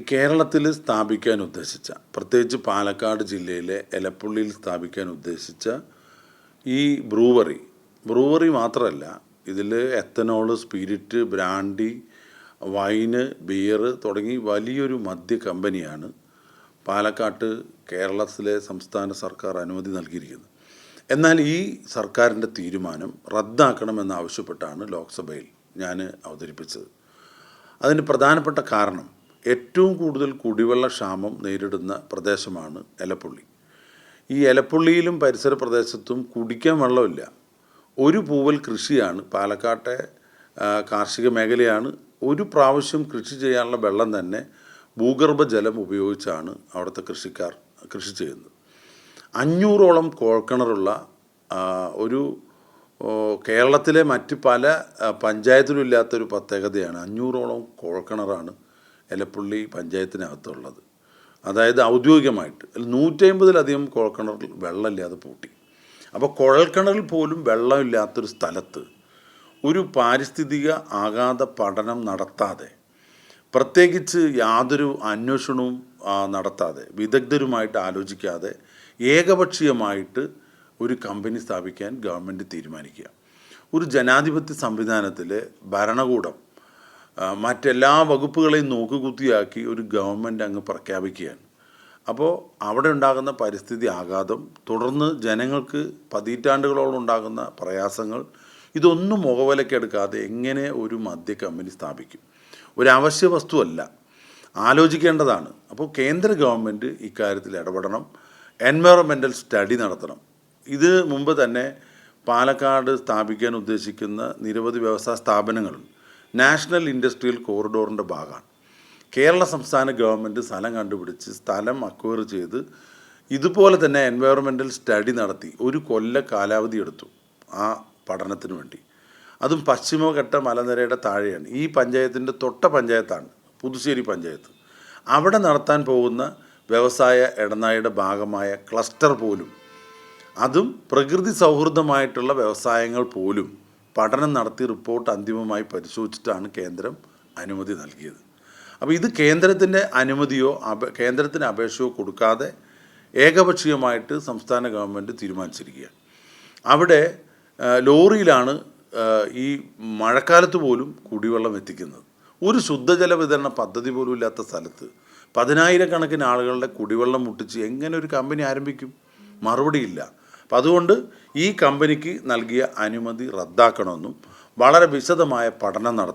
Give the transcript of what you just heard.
കേരളത്തിൽ സ്ഥാപിക്കാൻ ഉദ്ദേശിച്ച പ്രത്യേകിച്ച് പാലക്കാട് ജില്ലയിലെ എലപ്പുള്ളിയിൽ സ്ഥാപിക്കാൻ ഉദ്ദേശിച്ച ഈ ബ്രൂവറി ബ്രൂവറി മാത്രമല്ല ഇതിൽ ethanol spirit brandy wine beer തുടങ്ങി വലിയൊരു മദ്യ കമ്പനിയാണ് പാലക്കാട്ട് കേരളത്തിലെ സംസ്ഥാന സർക്കാർ അനുമതി നൽകിയിരിക്കുന്നത്. എന്നാൽ ഈ സർക്കാരിന്റെ തീരുമാനം റദ്ദാക്കണമെന്നാവശ്യപ്പെട്ടാണ് ലോക്സഭയിൽ ഞാൻ അവതരിപ്പിച്ചത്. അതിന് പ്രധാനപ്പെട്ട കാരണം ഏറ്റവും കൂടുതൽ കുടിവെള്ള ക്ഷാമം നേരിടുന്ന പ്രദേശമാണ് എലപ്പുള്ളി. ഈ എലപ്പുള്ളിയിലും പരിസര പ്രദേശത്തും കുടിക്കാൻ വെള്ളമില്ല. ഒരു പൂവൽ കൃഷിയാണ് പാലക്കാട്ടെ കാർഷിക മേഖലയാണ്. ഒരു പ്രാവശ്യം കൃഷി ചെയ്യാനുള്ള വെള്ളം തന്നെ ഭൂഗർഭജലം ഉപയോഗിച്ചാണ് അവിടുത്തെ കൃഷിക്കാർ കൃഷി ചെയ്യുന്നത്. അഞ്ഞൂറോളം കോഴക്കിണറുള്ള ഒരു കേരളത്തിലെ മറ്റ് പല പഞ്ചായത്തിലും ഇല്ലാത്തൊരു പ്രത്യേകതയാണ് അഞ്ഞൂറോളം കുഴൽക്കിണറാണ് എലപ്പുള്ളി പഞ്ചായത്തിനകത്തുള്ളത്. അതായത് ഔദ്യോഗികമായിട്ട്. നൂറ്റമ്പതിലധികം കുഴൽക്കിണറിൽ വെള്ളമില്ലാതെ പൂട്ടി. അപ്പോൾ കുഴൽക്കിണറിൽ പോലും വെള്ളമില്ലാത്തൊരു സ്ഥലത്ത് ഒരു പാരിസ്ഥിതിക ആഘാത പഠനം നടത്താതെ പ്രത്യേകിച്ച് യാതൊരു അന്വേഷണവും നടത്താതെ വിദഗ്ധരുമായിട്ട് ആലോചിക്കാതെ ഏകപക്ഷീയമായിട്ട് ഒരു കമ്പനി സ്ഥാപിക്കാൻ ഗവൺമെന്റ് തീരുമാനിക്കുക. ഒരു ജനാധിപത്യ സംവിധാനത്തിലെ ഭരണകൂടം മറ്റെല്ലാ വകുപ്പുകളെയും നോക്കുകുത്തിയാക്കി ഒരു ഗവൺമെന്റ് അങ്ങ് പ്രഖ്യാപിക്കുകയാണ്. അപ്പോൾ അവിടെ ഉണ്ടാകുന്ന പരിസ്ഥിതി ആഘാതം തുടർന്ന് ജനങ്ങൾക്ക് പതിറ്റാണ്ടുകളോളം ഉണ്ടാകുന്ന പ്രയാസങ്ങൾ ഇതൊന്നും മുഖവിലക്കെടുക്കാതെ എങ്ങനെ ഒരു മദ്യ കമ്പനി സ്ഥാപിക്കും? ഒരു വസ്തുവല്ല. ആലോചിക്കേണ്ടതാണ്. അപ്പോൾ കേന്ദ്ര ഗവൺമെന്റ് ഇക്കാര്യത്തിൽ ഇടപെടണം. എൻവയറമെന്റൽ സ്റ്റഡി നടത്തണം. ഇത് മുമ്പ് തന്നെ പാലക്കാട് സ്ഥാപിക്കാൻ ഉദ്ദേശിക്കുന്ന നിരവധി വ്യവസായ സ്ഥാപനങ്ങളുണ്ട്. നാഷണൽ ഇൻഡസ്ട്രിയൽ കോറിഡോറിന്റെ ഭാഗമാണ്. കേരള സംസ്ഥാന ഗവൺമെന്റ് സ്ഥലം കണ്ടുപിടിച്ച് സ്ഥലം അക്വയർ ചെയ്ത് ഇതുപോലെ തന്നെ എൻവയറമെന്റൽ സ്റ്റഡി നടത്തി. ഒരു കൊല്ല കാലാവധി എടുത്തു ആ പഠനത്തിന് വേണ്ടി. അതും പശ്ചിമഘട്ട മലനിരയുടെ താഴെയാണ്. ഈ പഞ്ചായത്തിന്റെ തൊട്ട പഞ്ചായത്താണ് പുതുശ്ശേരി പഞ്ചായത്ത്. അവിടെ നടത്താൻ പോകുന്ന വ്യവസായ ഇടനാഴിയുടെ ഭാഗമായ ക്ലസ്റ്റർ പോലും അതും പ്രകൃതി സൗഹൃദമായിട്ടുള്ള വ്യവസായങ്ങൾ പോലും പഠനം നടത്തി റിപ്പോർട്ട് അന്തിമമായി പരിശോധിച്ചിട്ടാണ് കേന്ദ്രം അനുമതി നൽകിയത്. അപ്പോൾ ഇത് കേന്ദ്രത്തിന്റെ അനുമതിയോ അപ കേന്ദ്രത്തിന് അപേക്ഷയോ കൊടുക്കാതെ ഏകപക്ഷീയമായിട്ട് സംസ്ഥാന ഗവൺമെന്റ് തീരുമാനിച്ചിരിക്കുകയാണ്. അവിടെ ലോറിയിലാണ് ഈ മഴക്കാലത്ത് പോലും കുടിവെള്ളം എത്തിക്കുന്നത്. ഒരു ശുദ്ധജല വിതരണ പദ്ധതി പോലും ഇല്ലാത്ത സ്ഥലത്ത് പതിനായിരക്കണക്കിന് ആളുകളുടെ കുടിവെള്ളം മുട്ടിച്ച് എങ്ങനെ ഒരു കമ്പനി ആരംഭിക്കും? മറുപടിയില്ല. അപ്പം അതുകൊണ്ട് ഈ കമ്പനിക്ക് നൽകിയ അനുമതി റദ്ദാക്കണമെന്നും വളരെ വിശദമായ പഠനം നടത്തണം.